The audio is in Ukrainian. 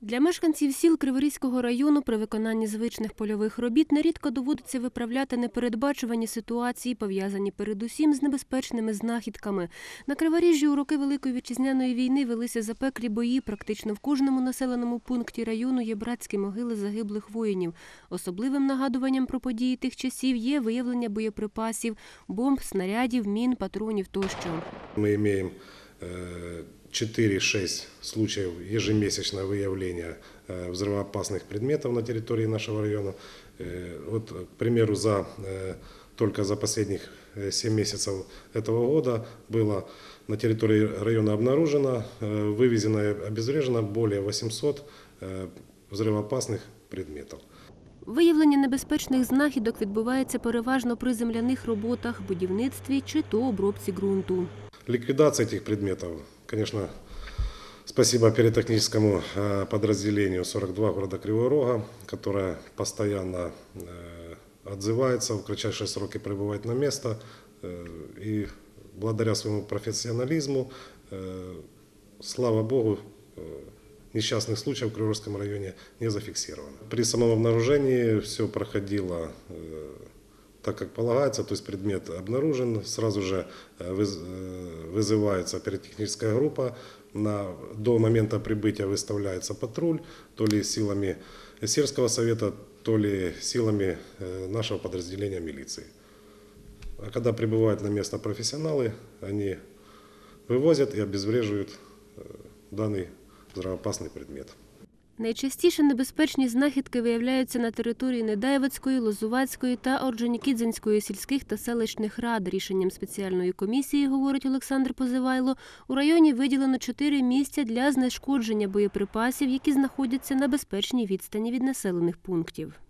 Для мешканців сіл Криворізького району при виконанні звичних польових робіт нерідко доводиться виправляти непередбачувані ситуації, пов'язані передусім з небезпечними знахідками. На Криворіжжі у роки Великої вітчизняної війни велися запеклі бої. Практично в кожному населеному пункті району є братські могили загиблих воїнів. Особливим нагадуванням про події тих часів є виявлення боєприпасів, бомб, снарядів, мін, патронів тощо. Мы имеем э, 4-6 случаев ежемесячного выявления э, взрывоопасных предметов на территории нашего района. Э, Вот, к примеру, за, э, только за последних 7 месяцев этого года было на территории района обнаружено, э, вывезено и обезврежено более 800 э, взрывоопасных предметов. Виявлення небезпечних знахідок відбувається переважно при земляних роботах, будівництві чи то обробці ґрунту. Ликвидация этих предметов, конечно, спасибо пиротехническому э, подразделению 42 города Кривого Рога, которое постоянно э, отзывается, в кратчайшие сроки прибывает на место. э, И благодаря своему профессионализму, слава Богу, несчастных случаев в Криворожском районе не зафиксировано. При самом обнаружении все проходило так, как полагается, то есть предмет обнаружен, сразу же э, э, вызывается пиротехническая группа, на, до момента прибытия выставляется патруль, то ли силами сельского совета, то ли силами э, нашего подразделения милиции. А когда прибывают на место профессионалы, они вывозят и обезвреживают данный взрывоопасный предмет. Найчастіше небезпечні знахідки виявляються на території Недаєвецької, Лозувацької та Орджонікідзинської сільських та селищних рад. Рішенням спеціальної комісії, говорить Олександр Позивайло, у районі виділено чотири місця для знешкодження боєприпасів, які знаходяться на безпечній відстані від населених пунктів.